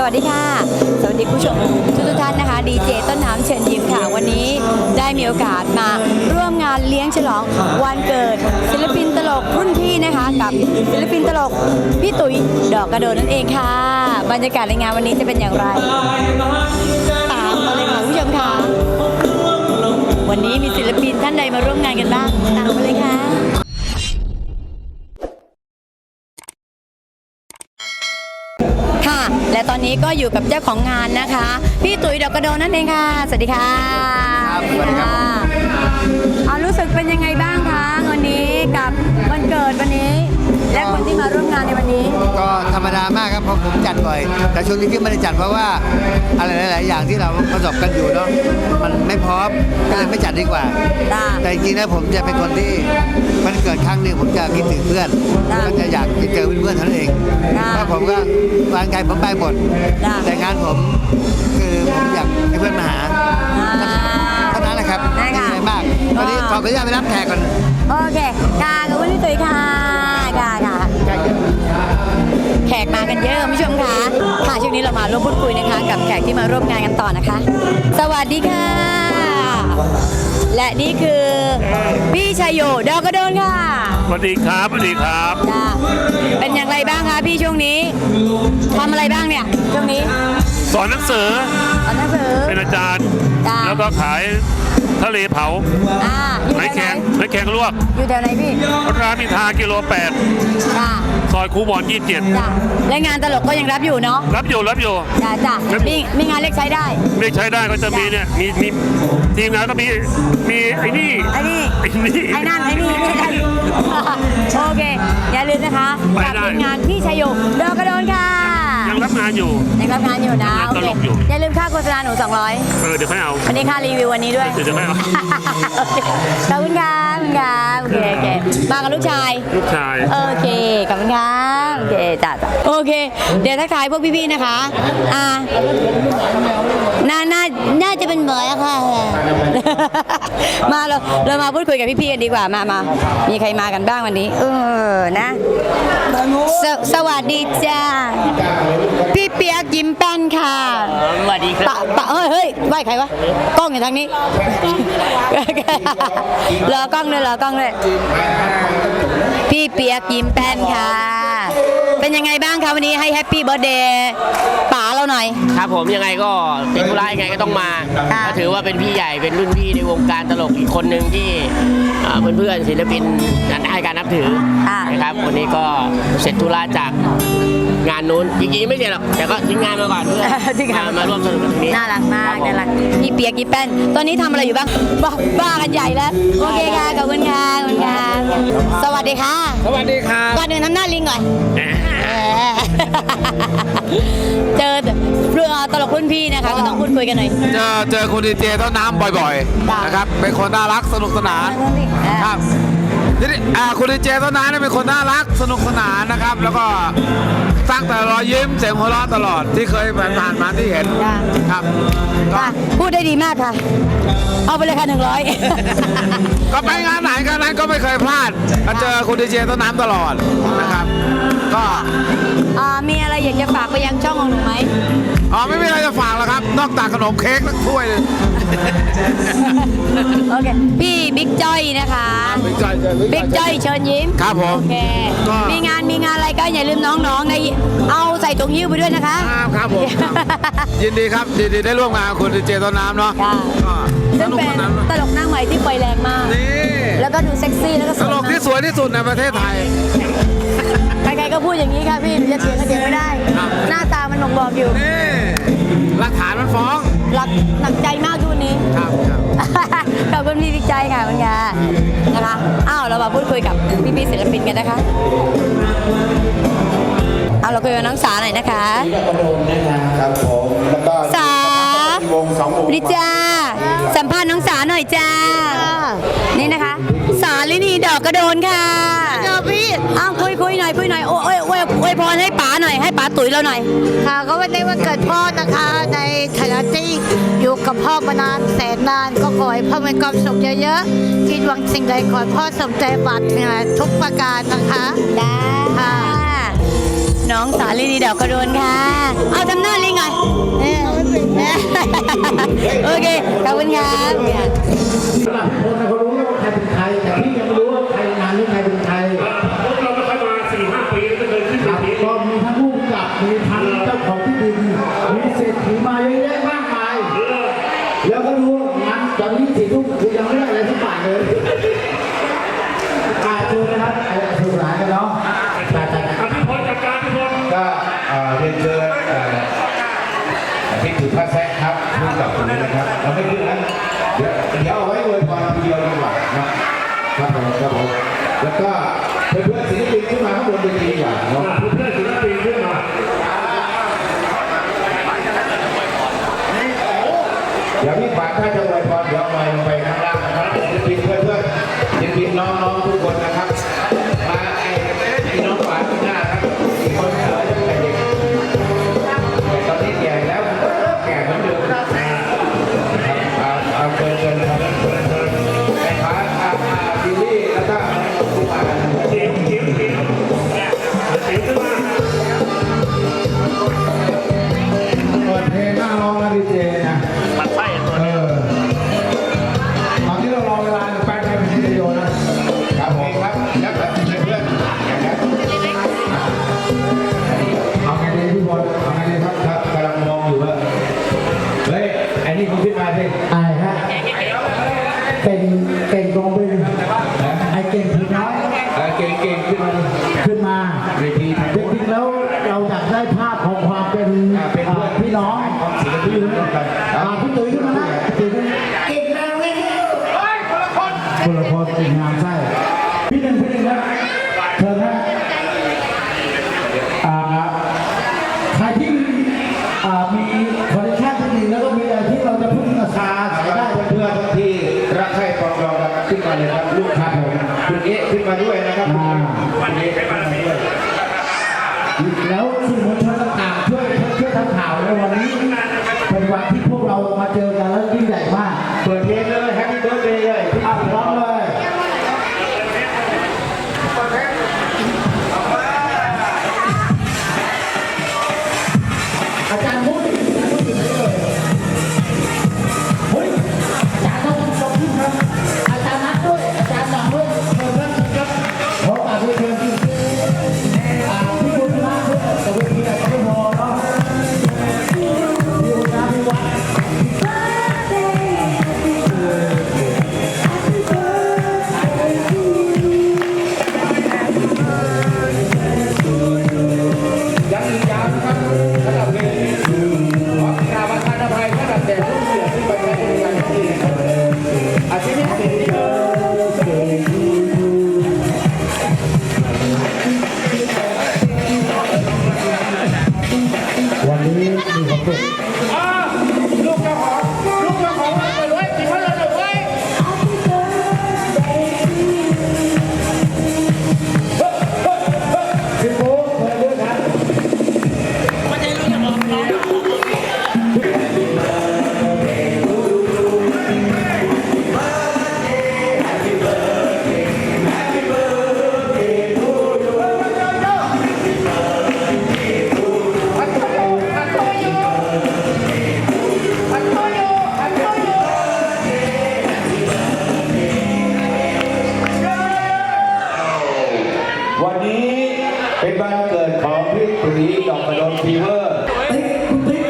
สวัสดีค่ะ สวัสดีผู้ชมทุกทุกท่านนะคะดีเจต้นน้ำเชิญยิ้มค่ะ วันนี้ได้มีโอกาสมาร่วมงานเลี้ยงฉลองวันเกิด ศิลปินตลกรุ่นพี่นะคะ กับศิลปินตลกพี่ตุ๋ยดอกกระโดดนั่นเองค่ะ บรรยากาศในงานวันนี้จะเป็นอย่างไรตามมาเลยค่ะผู้ชมค่ะวันนี้มีศิลปินท่านใดมาร่วมงานกันบ้างตามมาเลยค่ะ อนนี้ก็อยู่กับเจ้าของงานนะคะ พี่ตุ๋ยดอกกระโดนนั่นเองค่ะ สวัสดีค่ะครับสวัสดีครับเอารู้สึกเป็นยังไงบ้างคะวันนี้กับวันเกิดวันนี้ และคนที่มาร่วมงานในวันนี้ ก็ธรรมดามากครับเพราะผมจัดบ่อย แต่ช่วงนี้ที่ไม่ได้จัดเพราะว่าอะไรหลาย ๆ อย่างที่เราประสบกันอยู่เนาะมันไม่พร้อมก็เลยไม่จัดดีกว่าจ้าแต่จริงๆแล้วผมจะเป็นคนที่มันเกิดครั้งหนึ่งผมจะคิดถึงเพื่อนจ้ะก็จะอยากจะเจอเพื่อนๆเท่านั้นเองจ้ะเพราะผมก็วางใจผมไปหมดจ้ะแต่งานผมคือผมอยากให้เพื่อนมาหาอ่า เท่านั้นแหละครับได้ไม่มีค่ะอะไรมากวันนี้อ่าขออนุญาตไปรับแขกก่อน โอเคค่ะขอบคุณพี่ตุ๋ยค่ะค่ะค่ะ แขกมากันเยอะคุณผู้ชมค่ะค่ะช่วงนี้เรามาร่วมพูดคุยนะคะ กับแขกที่มาร่วมงานกันต่อนะคะ สวัสดีค่ะ และนี่คือพี่ชัยโยดอกกระโดนค่ะสวัสดีครับสวัสดีครับ จ้าเป็นอย่างไรบ้างคะพี่ช่วงนี้ทำอะไรบ้างเนี่ยช่วงนี้สอนหนังสือตอนหนังสือ เป็นอาจารย์ จ้ะ แล้วก็ขาย ทะเลเผาอ่าอยู่ไม้แถวแข็งไหนไม้แข็งลวกอยู่แถวไหนพี่รามอินทรากิโลจ้า8ซอยคูบอนจ้าและงานตลกก็ยังรับอยู่เนาะ27รับอยู่รับอยู่ จ้าจ้าครับมีมีงานเล็กใช้ได้ไม่ใช้ได้ก็จะมีเนี่ยมีมีทีมงานก็มีมีไอ้นี่ไอ้นี่ ไอ้นี่ ไอ้นั่นไอ้นี่ไม่ใช่โอเค อย่าลืมนะคะ ไปกับได้ ทีมงานพี่ชัยโยดอกกระโดนค่ะ ยังรับงานอยู่ ยังรับงานอยู่นะยังโอตเคลกอยู่ อย่าลืมค่าโฆษณาหนู 200 เออเดี๋ยวค่อยเอาวันนี้ค่ารีวิววันนี้ด้วย เดี๋ยวจะไม่เอาขอบคุณครับขอบคุณครับโอเคโอเคมากับลูกชาย ลูกชาย โอเคขอบคุณครับโอเคจ้าจ้าโอเค เดี๋ยวทักทายพวกพี่ๆนะคะ อ่าน่าน่าน่าจะ เป็นเหมยอะค่ะ มาเราเรามาพูดคุยกับพี่ๆกันดีกว่ามามามีใครมากันบ้างวันนี้ เออนะสสวัสดีจ้าพี่เปียกยิ้มแป้นค่ะสวัสดีครับปะปะเฮ้ยเฮ้ยไหวใครวะกล้องอยู่ทางนี้รอกล้องด้วยรอกล้องด้วยพี่เปียกยิ้มแป้นค่ะ เป็นยังไงบ้างคะวันนี้ให้แฮปปี้เบ t ร์ a เดย์ป๋าเราหน่อย ครับผมยังไงก็ติดธุระยังไงก็ต้องมาค่ะ ก็ถือว่าเป็นพี่ใหญ่เป็นรุ่นพี่ในวงการตลกอีกคนหนึ่งที่อ่าเพื่อนๆศิลปินนั้นให้การนับถือค่ะนะครับวันนี้ก็เสร็จธุระจากงานนู้นจริงๆไม่เสร็จหรอกแต่ก็ทิ้งงานมาก่อนเพื่อทิ้งงาน มามาร่วมสนุกกันตรงนี้น่ารักมากคบผ น่ารักพี่เปียกยิ้มแป้น ตอนนี้ทำอะไรอยู่บ้างบ้าบ้ากันใหญ่แล้ว โอเคค่ะขอบคุณค่ะขอบคุณค่ะสวัสดีค่ะสวัสดีครับก่อนอื่นทำหน้าลิงก่อนแหม เจอเพื่อตลกรุ่นพี่นะคะ ก็ต้องพูดคุยกันหน่อย เจอเจอคุณดีเจต้นน้ำบ่อยจ้ะๆนะครับเป็นคนน่ารักสนุกสนานครับทีนี้อ่าคุณดีเจต้นน้ำเนี่ยเป็นคนน่ารักสนุกสนานนะครับ แล้วก็สร้างแต่รอยยิ้มเสียงหัวเราะตลอดที่เคยผ่านๆมาที่เห็นจ้ะครับก็ค่ะพูดได้ดีมากค่ะ เอาไปเลยค่ะหนึ่งร้อยก็ไปงานไหนงานนั้นก็ไม่เคยพลาดมาเจอคุณดีเจต้นน้ำตลอดนะครับ ก็อ่า มีอะไรอยากจะฝากไปยังช่องของหนูไหมอ๋อไม่มีอะไรจะฝากแล้วครับ นอกจากขนมเค้กทั้งถ้วยเลยโอเค พี่บิ๊กจ้อยนะคะบิ๊กจ้อยเชิญบิ๊กจ้อยเชิญยิ้ม ครับผม โอเค ก็ มีงานมีงานอะไรก็อย่าลืมน้องๆในเอาใส่ถุงยิ้วไปด้วยนะคะ ครับครับผมครับยินดีครับยินดีได้ร่วมงานกับคุณดีเจต้นน้ำเนาะค่ะ ก็สซึ่งนุกเป็นสนานตลกหน้าใหม่ที่ไฟแรงมาก นี่แล้วก็ดูเซ็กซี่แล้วก็สตวยลกมาที่กสวยที่สุดในประเทศไทย ใครๆก็พูดอย่างนี้ค่ะพี่หนูจะเถียงก็เถียงไม่ได้ครับหน้าตามันบ่งบอกอยู่นี่หลักฐานมันฟ้อง หลักหนักใจมากทุกวันนี้ ครับครับขอบคุณพี่บิ๊กใจค่ะคุณยานะคะ อ้าว เรามาพูดคุยกับพี่ๆศิลปินกันนะคะ เอาเราคุยกับน้องสาหน่อยนะคะครับผม แล้วก็สาวงสองวงดิจ้า สัมภาษณ์น้องสาหน่อยจ้า นี่นะคะ สาลินีดอกกระโดนค่ะเจ อ้าวคุยคุยหน่อยคุยหน่อยโอ้ยโอ้ยโอ้ยพรให้ป๋าหน่อยให้ป๋าตุ๋ยเราหน่อย ค่ะก็วันนี้วันเกิดพ่อนะคะในฐานะที่อยู่กับพ่อมานานแสนนานก็ขอให้พ่อมีความสุขเยอะๆคิดหวังสิ่งใดขอให้พ่อสมใจปรารถนาทุกประการนะคะได้ค่ะ น้องสาลีดีดอกกระโดนค่ะ เอาทำหน้าลิงหน่อยเออโอเคขอบคุณครับ หลังคนเขารู้ว่าใครเป็นใครแต่พี่ยังไม่รู้ แล้วก็ คนละพรอีกงามใช่พี่หนึ่งพี่หนึ่งนะเชิญครัใครที่มีคอนเทนคชั่นที่ดีแล้วก็มีอะไรที่เราจะพึ่งราคาขายได้เพื่อนๆบที่รักใครปองรองกันขึ้นมาเลยครับลูกค้าผมคุณเอ๊ะขึ้นมาด้วยนะครับวันนี้ให้มาด้วยแล้วสื่อมวลชนต่างๆช่วยช่วยทำข่าวในวันนี้เป็นวันที่พวกเรามาเจอกันแล้วยิ่งใหญ่มาก เป็นวันเกิดของพี่ปรีดอกกระดงฟีเวอร์ติ๊กติ๊ก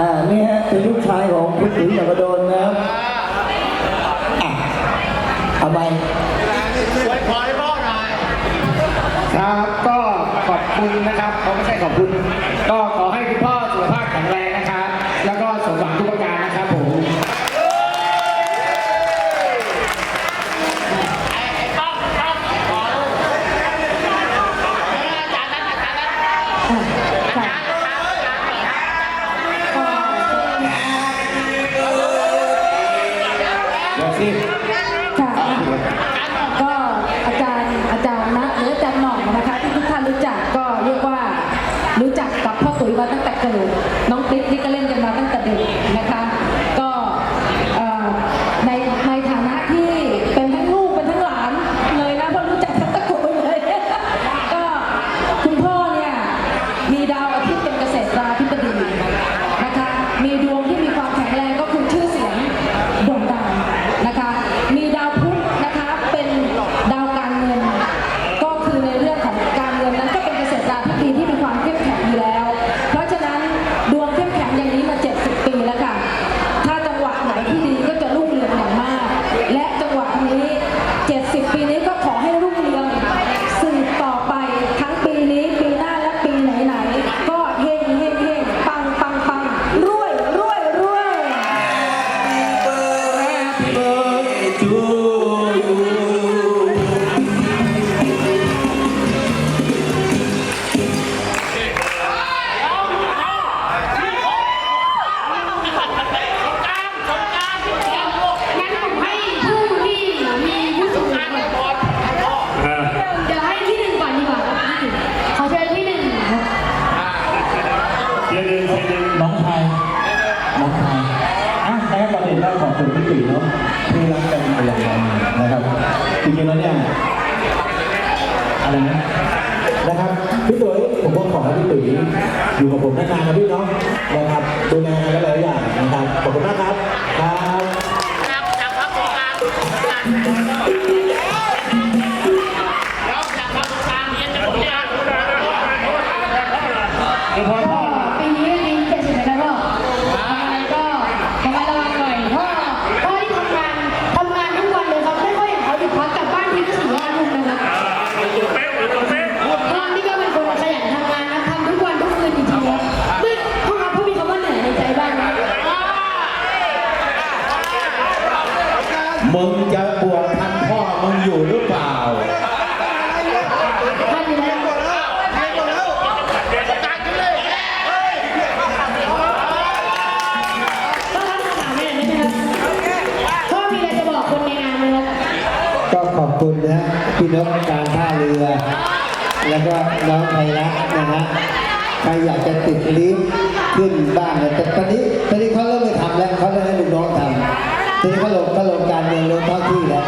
อ่านี่ฮะเป็นลูกชายของคุณติ๋วางกรโดนนะครับอะเอาไป แติ๊กนี่ นะครับจริงๆแล้วเนี่ยอะไรนะนะครับพี่ตุ๋ยผมก็ขอให้พี่ตุ๋ยอยู่กับผมนานๆนะพี่เนาะนะครับดูแลกันหลายอย่างนะครับขอบคุณมากครับครับครับครับ นกการท่าเรือ แล้วก็น้องไทยรัฐนะฮะใครอยากจะติดลิฟต์ขึ้นบ้านเนี่ยแต่ตอนนี้ตอนนี้เขาเริ่มไม่ทำแล้วเขาเริ่มให้ลูกน้องทำตอนนี้เขาลงเขาลงการเมืองลงท้องที่แล้ว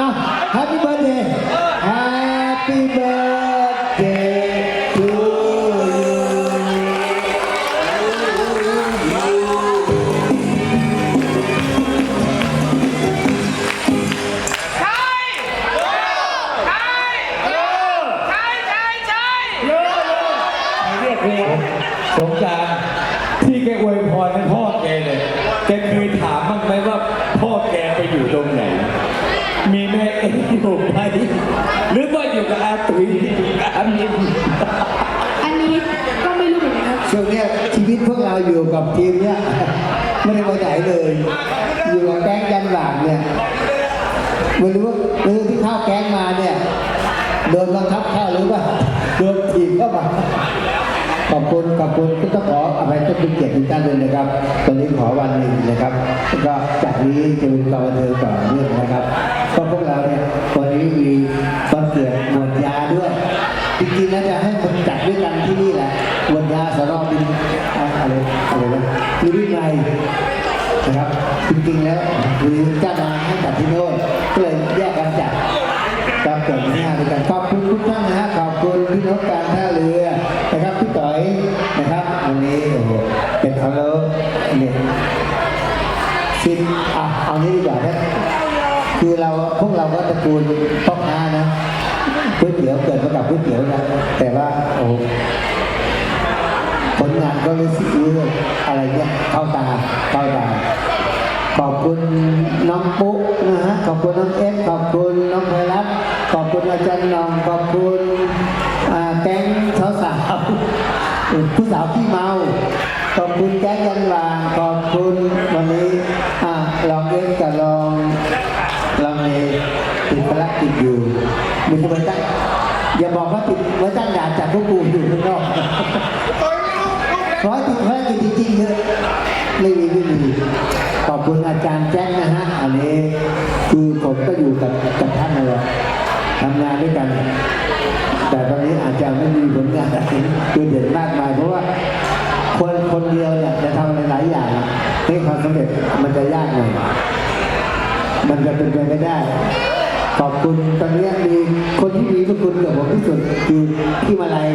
อะ Happy birthday Happy birthday แก๊งมาเนี่ยโดนบังคับเข้าหรือว่าโดนถีบเข้ามาขอบคุณขอบคุณก็ต้องขออภัยทุกเกียรติทุกท่านเลยนะครับตอนนี้ขอวันหนึ่งนะครับก็จากนี้จะเป็นกองบันเทิงต่อเนื่องนะครับก็พวกเราเนี่ยวันนี้มีวันเกิดหมวดยาด้วย จริงๆแล้วจะให้คนจัดด้วยกันที่นี่แหละวันยาสรอบินอะอะไรอะไรนะมีวินัย นะครับ จริงๆแล้วคือเจ้านายให้จัดที่โน่นก็เลยแยกกันจัดก็เกิดที่ห้าด้วยกันขอบคุณทุกท่านนะฮะขอบคุณพี่นกการท่าเรือนะครับพี่ต่อยนะครับวันนี้โอ้โหเป็นเขาแล้วเนี่ยซินอะเอานี้ดีกว่านะคือเราพวกเราก็ตระกูลพ่อค้านะก๋วยเตี๋ยวเกิดมากับก๋วยเตี๋ยวนะแต่ว่าโอ้ ผลงานก็รู้สึกเรื่องอะไรเนี่ยเข้าตาเข้าตาขอบคุณน้องปุ๊กนะฮะขอบคุณน้องเอฟขอบคุณน้องไพรัตขอบคุณอาจารย์นองขอบคุณแก๊งสาวสาวผู้สาวขี้เมา ขอบคุณแก๊งยันวางขอบคุณวันนี้อ่าลองเอฟกับลองเรามีติดภารกิจอยู่มีทำไมตั้งอย่าบอกว่าติดไว้ตั้งด่านจากพวกกูอยู่ ทำงานด้วยกัน แต่ตอนนี้อาจจะไม่มีผลงานอะไรคือเด่นมากมายเพราะว่าคนคนเดียวเนี่ยจะทำหลายอย่างให้ความสำเร็จมันจะยากหน่อยมันจะเป็นไปไม่ได้ ขอบคุณตอนนี้มีคนที่มีพระคุณกับผมที่สุดคือพี่มาลัย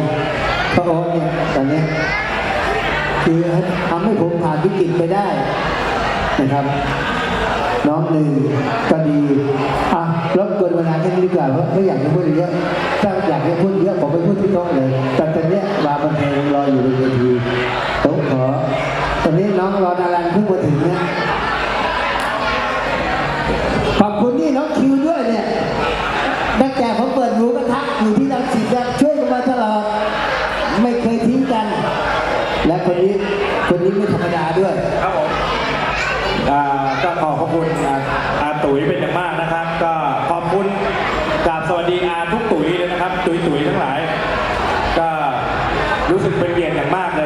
พระโอ๊ตเนี่ยตอนนี้คือทำให้ผมผ่านวิกฤตไปได้นะครับ น้องหนึ่งก็ดีอะรบกวนเวลาแค่นี้ดีกว่าเพราะไม่อยากจะพูดเยอะถ้าอยากจะพูดเยอะผมไปพูดที่โต๊ะเลย แต่ตอนนี้มาบันเทิงรออยู่บนเวทีต้องขอตอนนี้น้องรอดารันเพิ่งมาถึงนะขอบคุณนี่น้องคิวด้วยเนี่ยตั้งแต่ผมเปิด ขอบคุณอาอาตุ๋ยเป็นอย่างมากนะครับ ก็ขอบคุณกราบสวัสดีอาทุกตุ๋ยเลยนะครับ ตุ๋ยตุ๋ยทั้งหลาย ก็รู้สึกเป็นเกียรติอย่างมากเลย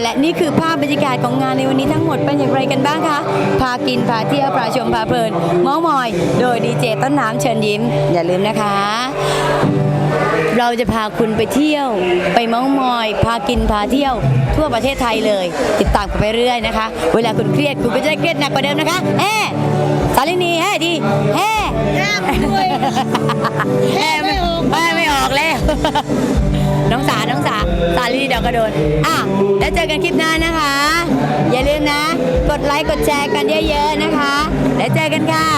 และนี่คือภาพบรรยากาศของงานในวันนี้ทั้งหมดเป็นอย่างไรกันบ้างคะ พากิน พาเที่ยวพาชม พาเพลินเมอมอย โดยดีเจต้นน้ำเชิญยิ้ม อย่าลืมนะคะ เราจะพาคุณไปเที่ยว ไปเมอมอย พากิน พาเที่ยวทั่วประเทศไทยเลย ติดตามกันไปเรื่อยนะคะ เวลาคุณเครียดคุณก็จะได้เครียดหนักกว่าเดิมนะคะแฮ่สาลินีแฮ่ดีแฮ่แฮ่แฮ่ไม่ออกแฮ่ไม่ ออกแล้ว น้องสา น้องสา สาลีดอกกระโดนอะแล้วเจอกันคลิปหน้านะคะ อย่าลืมนะ กดไลค์ กดแชร์กันเยอะๆนะคะ แล้วเจอกันค่ะ